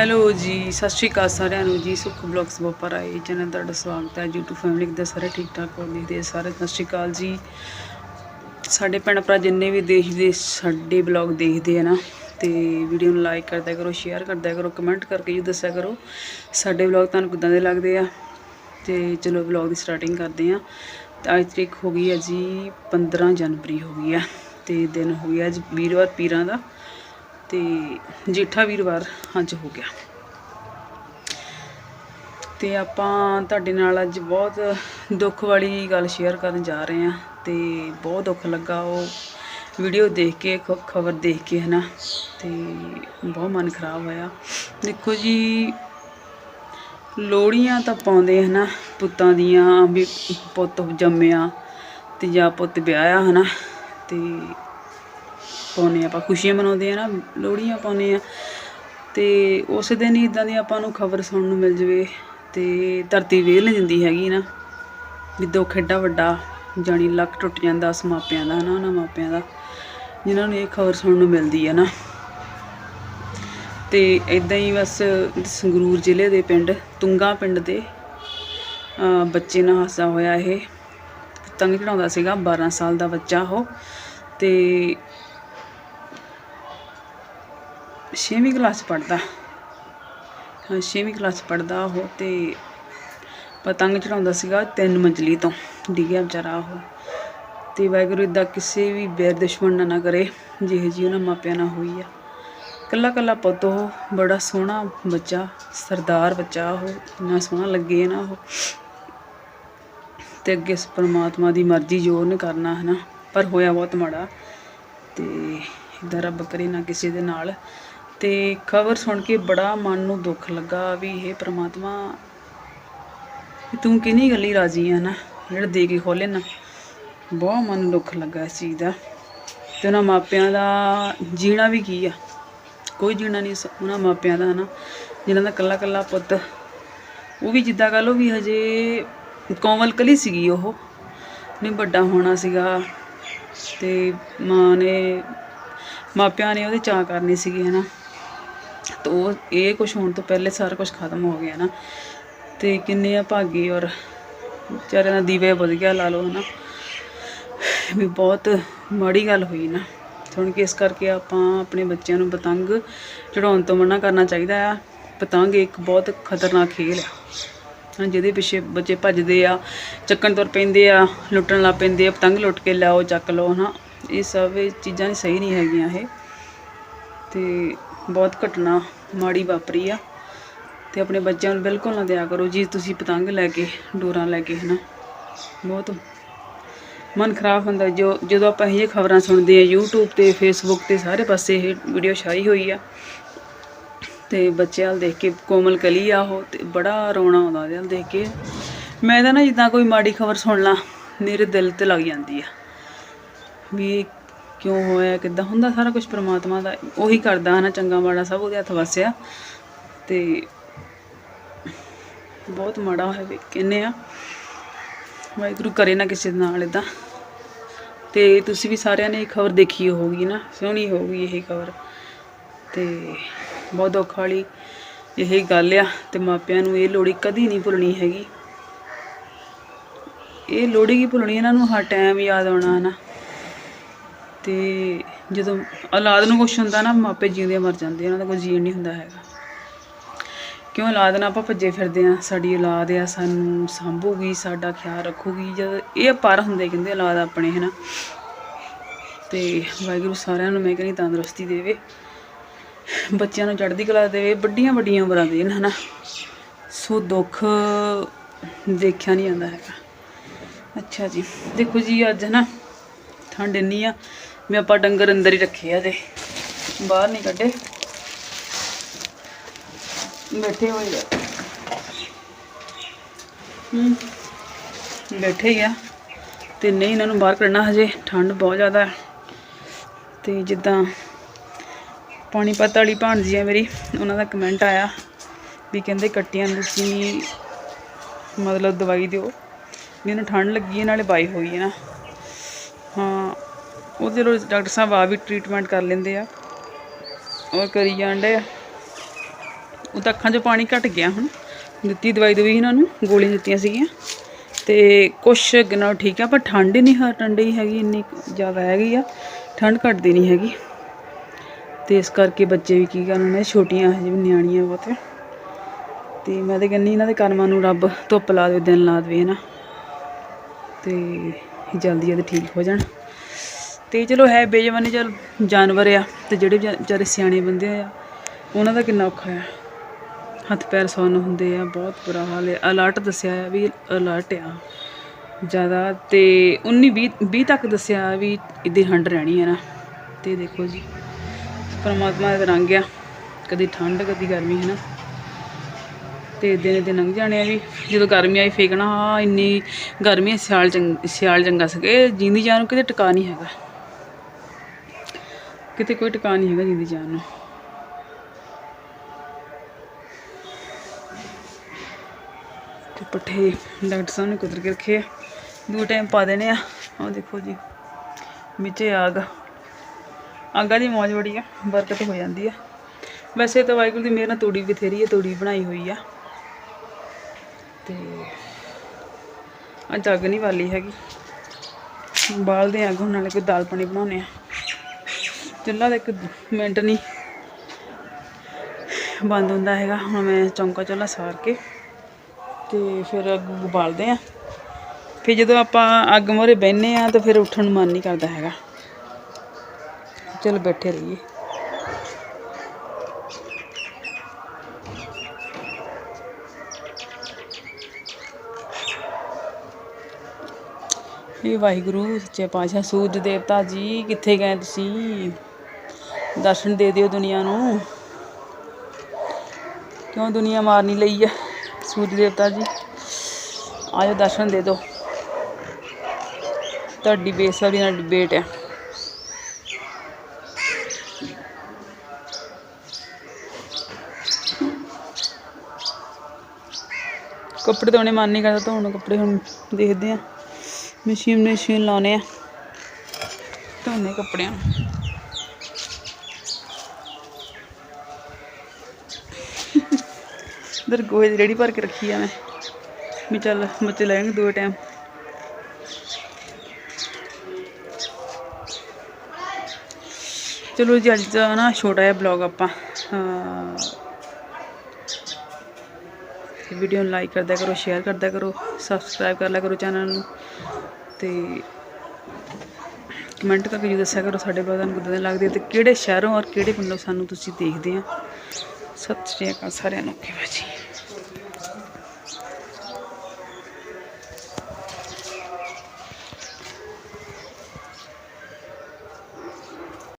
Hello ਜੀ, ਸਤਿ ਸ਼੍ਰੀ ਅਕਾਲ ਸਾਰਿਆਂ ਨੂੰ ਜੀ, ਸੁਖ ਬਲੌਗਸ ਬੋਪਰ ਆਏ, ਚੈਨਲ ਤੁਹਾਡਾ ਸਵਾਗਤ ਹੈ, YouTube ਫੈਮਿਲੀ ਦਾ ਸਾਰੇ ਠੀਕ ਠਾਕ ਹੋ ਦੇਖਦੇ ਸਾਰੇ ਸਤਿ ਸ਼੍ਰੀ ਅਕਾਲ ਜੀ। ਸਾਡੇ ਭੈਣ ਭਰਾ ਜਿੰਨੇ ਵੀ ਦੇਸ਼ ਦੇ ਸਾਡੇ ਬਲੌਗ ਦੇਖਦੇ ਆ ਨਾ, ਤੇ ਵੀਡੀਓ ਨੂੰ ਲਾਈਕ ਕਰਦਿਆ ਕਰੋ ਸ਼ੇਅਰ ਕਰਦਿਆ ਕਰੋ ਕਮੈਂਟ ਕਰਕੇ ਜੀ ਦੱਸਿਆ ਕਰੋ, ਸਾਡੇ ਬਲੌਗ ਤੁਹਾਨੂੰ ਕਿੱਦਾਂ ਦੇ ਲੱਗਦੇ ਆ? ਤੇ ਚਲੋ ਬਲੌਗ ਦੀ ਸਟਾਰਟਿੰਗ ਕਰਦੇ ਆ। ਤੇ ਅੱਜ ਤਰੀਕ ਹੋ ਗਈ ਹੈ ਜੀ 15 ਜਨਵਰੀ ਹੋ ਗਈ ਆ, ਤੇ ਦਿਨ ਹੋ ਗਿਆ ਅੱਜ ਵੀਰਵਾਰ ਪੀਰਾਂ ਦਾ। ਤੇ ਜੇਠਾ ਵੀਰਵਾਰ ਅੱਜ ਹੋ ਗਿਆ। ਤੇ ਆਪਾਂ ਤੁਹਾਡੇ ਨਾਲ ਅੱਜ ਬਹੁਤ ਦੁੱਖ ਵਾਲੀ ਗੱਲ ਸ਼ੇਅਰ ਕਰਨ ਜਾ ਰਹੇ ਹਾਂ ਤੇ ਬਹੁਤ ਦੁੱਖ ਲੱਗਾ ਉਹ ਵੀਡੀਓ ਦੇਖ ਕੇ ਖਬਰ ਦੇਖ ਕੇ, ਹਨਾ। ਤੇ ਬਹੁਤ ਮਨ ਖਰਾਬ ਹੋਇਆ। ਦੇਖੋ ਜੀ ਲੋੜੀਆਂ ਤਾਂ ਪਾਉਂਦੇ ਹਨਾ, ਪੁੱਤਾਂ ਦੀਆਂ ਵੀ ਪੁੱਤ ਜੰਮਿਆ ਤੇ ਜਾਂ ਪੁੱਤ ਵਿਆਹਿਆ, ਹਨਾ। ਤੇ ਪਾਉਂਦੇ ਆਪਾਂ, ਖੁਸ਼ੀਆਂ ਮਨਾਉਂਦੇ ਆ ਨਾ, ਲੋਹੜੀਆਂ ਪਾਉਂਦੇ ਆ ਤੇ ਉਸ ਦਿਨ ਹੀ ਇਦਾਂ ਦੀ ਆਪਾਂ ਨੂੰ ਖਬਰ ਸੁਣਨ ਨੂੰ ਮਿਲ ਜਵੇ ਤੇ ਧਰਤੀ ਵੇਲ ਦਿੰਦੀ ਹੈਗੀ ਨਾ। ਵੀ ਦੁੱਖ ਐਡਾ ਵੱਡਾ, ਜਾਣੀ ਲੱਕ ਟੁੱਟ ਜਾਂਦਾ ਉਸ ਮਾਪਿਆਂ ਦਾ ਨਾ, ਉਹਨਾਂ ਮਾਪਿਆਂ ਦਾ, ਜਿਨ੍ਹਾਂ ਨੂੰ ਇਹ ਖਬਰ ਸੁਣਨ ਨੂੰ ਮਿਲਦੀ ਹੈ ਨਾ। ਤੇ ਇਦਾਂ ਹੀ ਬਸ ਸੰਗਰੂਰ ਜ਼ਿਲ੍ਹੇ ਦੇ ਪਿੰਡ, ਤੁੰਗਾ ਪਿੰਡ ਦੇ ਬੱਚੇ ਨਾਲ ਹਾਸਾ ਹੋਇਆ ਇਹ। ਤੰਗ ਚੜਾਉਂਦਾ ਸੀਗਾ 12 ਸਾਲ ਦਾ ਬੱਚਾ ਉਹ। ਤੇ ਛੇਵੀਂ ਕਲਾਸ ਪੜਦਾ ਹਾਂ, ਛੇਵੀਂ ਕਲਾਸ ਪੜਦਾ ਉਹ ਤੇ ਪਤੰਗ ਚੜਾਉਂਦਾ ਸੀਗਾ ਤਿੰਨ ਮੰਜ਼ਲੀ ਤੋਂ। ਡਿੱਗਿਆ ਵਿਚਾਰਾ ਉਹ ਤੇ ਵਾਹਿਗੁਰੂ ਇਦਾਂ ਕਿਸੇ ਵੀ ਬੇਰ ਦੁਸ਼ਮਣ ਨਾ ਨਾ ਕਰੇ, ਜਿਹੇ ਜੀ ਉਹਨਾਂ ਮਾਪਿਆਂ ਨਾਲ ਹੋਈ ਆ। ਕੱਲਾ ਕੱਲਾ ਪੁੱਤ ਉਹ, ਬੜਾ ਸੋਹਣਾ ਬੱਚਾ, ਸਰਦਾਰ ਬੱਚਾ ਉਹ, ਇੰਨਾ ਸੋਹਣਾ ਲੱਗੇ ਨਾ ਉਹ। ਤੇ ਅੱਗੇ ਪਰਮਾਤਮਾ ਦੀ ਮਰਜ਼ੀ ਜੋ ਉਹਨੇ ਕਰਨਾ ਹੈ ਨਾ ਪਰ ਹੋਇਆ ਬਹੁਤ ਮਾੜਾ ਤੇ ਇਦਾਂ ਰੱਬ ਕਰੇ ਨਾ ਕਿਸੇ ਦੇ ਨਾਲ। ਅਤੇ ਖਬਰ ਸੁਣ ਕੇ ਬੜਾ ਮਨ ਨੂੰ ਦੁੱਖ ਲੱਗਾ ਵੀ ਇਹ ਪ੍ਰਮਾਤਮਾ, ਵੀ ਤੂੰ ਕਿੰਨੀ ਗੱਲੀ ਰਾਜੀ ਹੈ ਨਾ, ਜਿਹੜਾ ਦੇ ਕੇ ਖੋਲੇ ਨਾ। ਬਹੁਤ ਮਨ ਨੂੰ ਦੁੱਖ ਲੱਗਾ ਇਸ ਚੀਜ਼ ਦਾ। ਤੇ ਉਹਨਾਂ ਮਾਪਿਆਂ ਦਾ ਜੀਣਾ ਵੀ ਕੀ ਆ? ਕੋਈ ਜੀਣਾ ਨਹੀਂ ਉਹਨਾਂ ਮਾਪਿਆਂ ਦਾ ਨਾ। ਜਿਨ੍ਹਾਂ ਦਾ ਕੱਲਾ ਕੱਲਾ ਪੁੱਤ, ਉਹ ਵੀ ਜਿੱਦਾਂ ਕਹ ਲਓ ਵੀ ਹਜੇ ਕੋਮਲ ਕਲੀ ਸੀਗੀ ਉਹ। ਨੇ ਵੱਡਾ ਹੋਣਾ ਸੀਗਾ। ਤੇ ਮਾਂ ਨੇ, ਮਾਪਿਆਂ ਨੇ ਉਹਦੇ ਚਾਹ ਕਰਨੀ ਸੀਗੀ, ਹਨਾ। ਤਾਂ ਉਹ ਇਹ ਕੁਝ ਹੋਣ ਤੋਂ ਪਹਿਲੇ ਸਾਰਾ ਕੁਝ ਖਤਮ ਹੋ ਗਿਆ ਨਾ। ਤੇ ਕਿੰਨੇ ਆ ਭਾਗੀ ਔਰ ਵਿਚਾਰਿਆਂ ਦਾ ਦੀਵੇ ਬੁਝ ਗਿਆ ਲਾ ਲਓ ਹਨਾ। ਵੀ ਬਹੁਤ ਮਾੜੀ ਗੱਲ ਹੋਈ ਨਾ। ਸੁਣ ਕੇ ਇਸ ਕਰਕੇ ਆਪਾਂ ਆਪਣੇ ਬੱਚਿਆਂ ਨੂੰ ਪਤੰਗ ਚੜਾਉਣ ਤੋਂ ਮਨਾ ਕਰਨਾ ਚਾਹੀਦਾ ਆ। ਪਤੰਗ ਇੱਕ ਬਹੁਤ ਖਤਰਨਾਕ ਖੇਲ ਆ। ਹਾਂ, ਜਿਹਦੇ ਪਿੱਛੇ ਬੱਚੇ ਭੱਜਦੇ ਆ, ਚੱਕਣ ਤੁਰ ਪੈਂਦੇ ਆ, ਲੁੱਟਣ ਲੱਗ ਪੈਂਦੇ ਆ। ਪਤੰਗ ਲੁੱਟ ਕੇ ਲਿਆਓ, ਚੱਕ ਲਓ ਹਨਾ। ਇਹ ਸਭ ਇਹ ਚੀਜ਼ਾਂ ਸਹੀ ਨਹੀਂ ਹੈਗੀਆਂ ਇਹ। ਤੇ ਬਹੁਤ ਘਟਨਾ ਮਾੜੀ ਵਾਪਰੀ ਆ। ਤੇ ਆਪਣੇ ਬੱਚਿਆਂ ਨੂੰ ਬਿਲਕੁਲ ਨਾ ਦਿਆ ਕਰੋ ਜੀ, ਤੁਸੀਂ ਪਤੰਗ ਲੈ ਕੇ, ਡੋਰਾਂ ਲੈ ਕੇ, ਹਨਾ। ਬਹੁਤ ਮਨ ਖਰਾਬ ਹੁੰਦਾ। ਜੋ, ਜਦੋਂ ਆਪਾਂ ਇਹ ਖਬਰਾਂ ਸੁਣਦੇ ਆ, YouTube ਤੇ, Facebook ਤੇ, ਸਾਰੇ ਪਾਸੇ ਇਹ ਵੀਡੀਓ ਛਾਈ ਹੋਈ ਆ। ਤੇ ਬੱਚਿਆਂ ਵੱਲ ਦੇਖ ਕੇ ਕੋਮਲ ਕਲੀ ਆ ਉਹ, ਤੇ ਬੜਾ ਰੋਣਾ ਆਉਂਦਾ ਉਹਦੇ ਵੱਲ ਦੇਖ ਕੇ। ਮੈਂ ਤਾਂ ਨਾ ਜਿੱਦਾਂ ਕੋਈ ਮਾੜੀ ਖਬਰ ਸੁਣ ਲਾਂ, ਮੇਰੇ ਦਿਲ ਤੇ ਲੱਗ ਜਾਂਦੀ ਆ। ਵੀ ਕਿਉਂ ਹੋਇਆ, ਕਿੱਦਾਂ ਹੁੰਦਾ ਸਾਰਾ ਕੁਝ ਪ੍ਰਮਾਤਮਾ ਦਾ, ਉਹੀ ਕਰਦਾ ਹਨਾ, ਚੰਗਾ ਮਾੜਾ ਸਭ ਉਹਦੇ ਹੱਥ ਵਸਿਆ। ਤੇ ਬਹੁਤ ਮਾੜਾ ਹੋਇਆ ਵੀ ਕਹਿੰਨੇ ਆ। ਵਾਹਿਗੁਰੂ ਕਰੇ ਨਾ ਕਿਸੇ ਦੇ ਨਾਲ ਇਦਾਂ ਤੇ ਤੁਸੀਂ ਵੀ ਸਾਰਿਆਂ ਨੇ ਇਹ ਖਬਰ ਦੇਖੀ ਹੋਊਗੀ ਨਾ ਸੋਹਣੀ ਹੋਊਗੀ ਇਹ ਖਬਰ। ਤੇ ਬਹੁਤ ਦੁੱਖ ਵਾਲੀ ਇਹ ਗੱਲ ਆ, ਤੇ ਮਾਪਿਆਂ ਨੂੰ ਇਹ ਲੋੜੀ ਕਦੀ ਨਹੀਂ ਭੁੱਲਣੀ ਹੈਗੀ। ਇਹ ਲੋੜੀ ਕੀ ਭੁੱਲਣੀ ਇਹਨਾਂ ਨੂੰ, ਹਰ ਟਾਈਮ ਯਾਦ ਆਉਣਾ ਹਨਾ। ਤੇ ਜਦੋਂ ਔਲਾਦ ਨੂੰ ਕੁਛ ਹੁੰਦਾ ਨਾ, ਮਾਪੇ ਜਿਉਂਦੇ ਮਰ ਜਾਂਦੇ ਉਹਨਾਂ ਦਾ ਕੋਈ ਜੀਣ ਨਹੀਂ ਹੁੰਦਾ ਹੈਗਾ। ਕਿਉਂ ਔਲਾਦ ਨਾਲ ਆਪਾਂ ਭੱਜੇ ਫਿਰਦੇ ਆ? ਸਾਡੀ ਔਲਾਦ ਆ, ਸਾਨੂੰ ਸੰਭੂਗੀ, ਸਾਡਾ ਖਿਆਲ ਰੱਖੂਗੀ। ਜਦ ਇਹ ਪਰ ਹੁੰਦੇ ਕਹਿੰਦੇ ਔਲਾਦ ਆਪਣੇ, ਹਨਾ? ਤੇ ਵਾਹਿਗੁਰੂ ਸਾਰਿਆਂ ਨੂੰ ਮੈਂ ਕਹਿੰਦੀ ਤੰਦਰੁਸਤੀ ਦੇਵੇ, ਬੱਚਿਆਂ ਨੂੰ ਚੜ੍ਹਦੀ ਕਲਾ ਦੇਵੇ, ਵੱਡੀਆਂ ਵੱਡੀਆਂ ਉਮਰਾਂ ਦੇਣ, ਹਨਾ? ਸੋ ਦੁੱਖ ਦੇਖਿਆ ਨਹੀਂ ਜਾਂਦਾ ਹੈਗਾ। ਅੱਛਾ ਜੀ, ਦੇਖੋ ਜੀ ਅੱਜ ਨਾ ਠੰਡ ਇੰਨੀ ਆ। ਵੀ ਆਪਾਂ ਡੰਗਰ ਅੰਦਰ ਹੀ ਰੱਖੇ ਆ ਤੇ। ਬਾਹਰ ਨਹੀਂ ਕੱਢੇ। ਬੈਠੇ ਹੋਏ ਆ। ਹੂੰ। ਬੈਠੇ ਹੀ ਆ। ਤੇ ਨਹੀਂ, ਇਹਨਾਂ ਨੂੰ ਬਾਹਰ ਕੱਢਣਾ ਹਜੇ। ਠੰਡ ਬਹੁਤ ਜ਼ਿਆਦਾ ਹੈ। ਤੇ ਜਿੱਦਾਂ ਪਾਣੀਪਤ ਵਾਲੀ ਭਾਣਜੀ ਹੈ ਮੇਰੀ, ਉਹਨਾਂ ਦਾ ਕਮੈਂਟ ਆਇਆ ਵੀ ਕਹਿੰਦੇ ਕੱਟੀਆਂ ਨੂੰ ਤੁਸੀਂ ਮਤਲਬ ਦਵਾਈ ਦਿਓ। ਵੀ ਇਹਨੂੰ ਠੰਡ ਲੱਗੀ ਹੈ, ਨਾਲੇ ਬਾਈ ਹੋਈ ਹੈ ਨਾ। ਹਾਂ ਉਹਦੇ ਲਈ ਡਾਕਟਰ ਸਾਹਿਬ ਆ ਵੀ ਟ੍ਰੀਟਮੈਂਟ ਕਰ ਲੈਂਦੇ ਆ ਔਰ ਕਰੀ ਜਾਂਦੇ ਆ। ਉਹ ਤਾਂ ਅੱਖਾਂ 'ਚੋਂ ਪਾਣੀ ਘਟ ਗਿਆ ਹੁਣ। ਦਿੱਤੀ ਦਵਾਈ ਦਵਾਈ ਇਹਨਾਂ ਨੂੰ, ਗੋਲੀਆਂ ਦਿੱਤੀਆਂ ਸੀਗੀਆਂ। ਤੇ ਕੁਛ ਅੱਗੇ ਠੀਕ ਆ, ਪਰ ਠੰਡ ਹੀ ਨਹੀਂ ਹਟਣ ਡਈ ਹੈਗੀ, ਇੰਨੀ ਜ਼ਿਆਦਾ ਹੈਗੀ ਆ। ਠੰਡ ਘਟਦੀ ਨਹੀਂ ਹੈਗੀ। ਤੇ ਇਸ ਕਰਕੇ ਬੱਚੇ ਵੀ ਕੀ ਕਰਨ ਨੇ ਛੋਟੀਆਂ ਹਜੇ ਵੀ ਨਿਆਣੀਆਂ ਬਹੁਤ ਤੇ ਮੈਂ ਤਾਂ ਕਹਿੰਦੀ ਇਹਨਾਂ ਦੇ ਕਰਮਾਂ ਨੂੰ ਰੱਬ ਧੁੱਪ ਲਾ ਦੇਵੇ ਦਿਨ ਲਾ ਦੇਵੇ ਨਾ ਤੇ ਜਲਦੀ ਜਲਦੀ ਠੀਕ ਹੋ ਜਾਣ। ਤੇ ਚਲੋ ਹੈ ਬੇਜਵਾਨੇ, ਚਲ ਜਾਨਵਰ ਆ ਤੇ ਜਿਹੜੇ ਵਿਚਾ- ਵਿਚਾਰੇ ਸਿਆਣੇ ਬੰਦੇ ਆ, ਉਹਨਾਂ ਦਾ ਕਿੰਨਾ ਔਖਾ ਆ। ਹੱਥ ਪੈਰ ਸੁੰਨ ਹੁੰਦੇ ਆ, ਬਹੁਤ ਬੁਰਾ ਹਾਲ ਹੈ ਅਲਰਟ ਦੱਸਿਆ ਆ ਵੀ ਅਲਰਟ ਆ। ਜ਼ਿਆਦਾ ਤੇ 19 20 20 ਤੱਕ ਦੱਸਿਆ ਵੀ ਇਹਦੀ ਠੰਡ ਰਹਿਣੀ ਹੈ ਨਾ। ਤੇ ਦੇਖੋ ਜੀ, ਪਰਮਾਤਮਾ ਦਾ ਰੰਗ ਆ। ਕਦੀ ਠੰਡ, ਕਦੀ ਗਰਮੀ ਹੈ ਨਾ ਤੇ ਦਿਨ ਦਿਨ ਲੰਘ ਜਾਣੇ ਆ ਵੀ, ਜਦੋਂ ਗਰਮੀ ਆਈ ਫੇਕਣਾ ਹਾਂ, ਇੰਨੀ ਗਰਮੀ ਸਿਆਲ ਚੰਗ ਸਿਆਲ ਚੰਗਾ ਸਕੇ ਜਿੰਦੀ ਜਾਨ ਨੂੰ ਕਿਤੇ ਟਿਕਾ ਨਹੀਂ ਹੈਗਾ। ਕਿਤੇ ਕੋਈ ਟਿਕਾ ਨਹੀਂ ਹੈਗਾ ਜਿੰਦੀ ਜਾਨ ਨੂੰ। ਤੇ ਪੱਠੇ ਡਾਕਟਰ ਸਾਹਿਬ ਨੇ ਕੁਦਰ ਕੇ ਰੱਖੇ ਆ। ਦੋ ਟਾਈਮ ਪਾ ਦੇਣੇ ਆ। ਆਹ ਦੇਖੋ ਜੀ ਵਿੱਚੇ ਆਗ। ਆਗਾ ਦੀ ਮੌਜ ਬੜੀ ਆ, ਬਰਕਤ ਹੋ ਜਾਂਦੀ ਆ। ਵੈਸੇ ਤਾਂ ਵਾਹਿਗੁਰੂ ਦੀ ਮਿਹਰ ਨਾਲ ਤੂੜੀ ਬਥੇਰੀ ਹੈ ਤੂੜੀ ਬਣਾਈ ਹੋਈ ਆ। ਤੇ ਅੱਜ ਅੱਗ ਨਹੀਂ ਵਾਲੀ ਹੈਗੀ। ਬਾਲਦੇ ਆ ਅੱਗ, ਹੁਣ ਨਾਲੇ ਕੋਈ ਦਾਲ ਪਾਣੀ ਬਣਾਉਣੇ ਆ ਚੁੱਲ੍ਹਾ ਤਾਂ ਇੱਕ ਮਿੰਟ ਨਹੀਂ ਬੰਦ ਹੁੰਦਾ ਹੈਗਾ। ਹੁਣ ਮੈਂ ਚੌਂਕਾ ਚੁੱਲ੍ਹਾ ਸਾਰ ਕੇ ਤੇ ਫਿਰ ਅੱਗ ਬਾਲਦੇ ਆ ਫਿਰ ਜਦੋਂ ਆਪਾਂ ਅੱਗ ਮੋਰੇ ਬਹਿੰਦੇ ਆ ਤਾਂ ਫਿਰ ਉੱਠਣ ਨੂੰ ਮਨ ਨਹੀਂ ਕਰਦਾ ਹੈਗਾ। ਚਲ ਬੈਠੇ ਰਹੀਏ। ਇਹ ਵਾਹਿਗੁਰੂ, ਸੱਚੇ ਪਾਤਸ਼ਾਹ, ਸੂਰਜ ਦੇਵਤਾ ਜੀ, ਕਿੱਥੇ ਗਏ ਤੁਸੀਂ? ਦਰਸ਼ਨ ਦੇ ਦਿਓ ਦੁਨੀਆ ਨੂੰ। ਕਿਉਂ ਦੁਨੀਆ ਮਾਰਨੀ ਲਈ ਹੈ ਸੂਰਜ ਦੇਵਤਾ ਜੀ? ਆਜੋ ਦਰਸ਼ਨ ਦੇ ਦਿਓ। ਤੁਹਾਡੀ ਬੇਸਬਰੀ ਨਾਲ ਡਿਬੇਟ ਹੈ ਕੱਪੜੇ ਧੋਣੇ ਮਨ ਨਹੀਂ ਕਰਦਾ ਧੋਣ ਨੂੰ, ਕੱਪੜੇ ਹੁਣ ਦੇਖਦੇ ਆ। ਮਸ਼ੀਨ ਮਸ਼ੀਨ ਲਾਉਣੇ ਆ। ਧੋਨੇ ਕੱਪੜਿਆਂ ਇਧਰ ਗੋਹੇ ਦੀ ਰੇੜੀ ਭਰ ਕੇ ਰੱਖੀ ਆ ਮੈਂ। ਵੀ ਚੱਲ ਬੱਚੇ ਲੈਣਗੇ ਦੋ ਟਾਈਮ ਚਲੋ ਜੀ, ਅੱਜ ਦਾ ਨਾ ਛੋਟਾ ਜਿਹਾ ਬਲੌਗ ਆਪਾਂ ਵੀਡੀਓ ਨੂੰ ਲਾਈਕ ਕਰਦਿਆ ਕਰੋ ਸ਼ੇਅਰ ਕਰਦਿਆ ਕਰੋ ਸਬਸਕ੍ਰਾਈਬ ਕਰ ਲਿਆ ਕਰੋ ਚੈਨਲ ਨੂੰ। ਤੇ ਕਮੈਂਟ ਕਰਕੇ ਜੀ ਦੱਸਿਆ ਕਰੋ ਸਾਡੇ ਬਲੌਗ ਤੁਹਾਨੂੰ ਕਿੱਦਾਂ ਦੇ ਲੱਗਦੇ ਆ ਤੇ ਕਿਹੜੇ ਸ਼ਹਿਰੋਂ ਔਰ ਕਿਹੜੇ ਪਿੰਡੋਂ ਸਾਨੂੰ ਤੁਸੀਂ ਦੇਖਦੇ ਆ। ਸਤਿ ਸ਼੍ਰੀ ਅਕਾਲ ਸਾਰਿਆਂ ਨੂੰ, ਓਕੇ ਬਾਜੀ।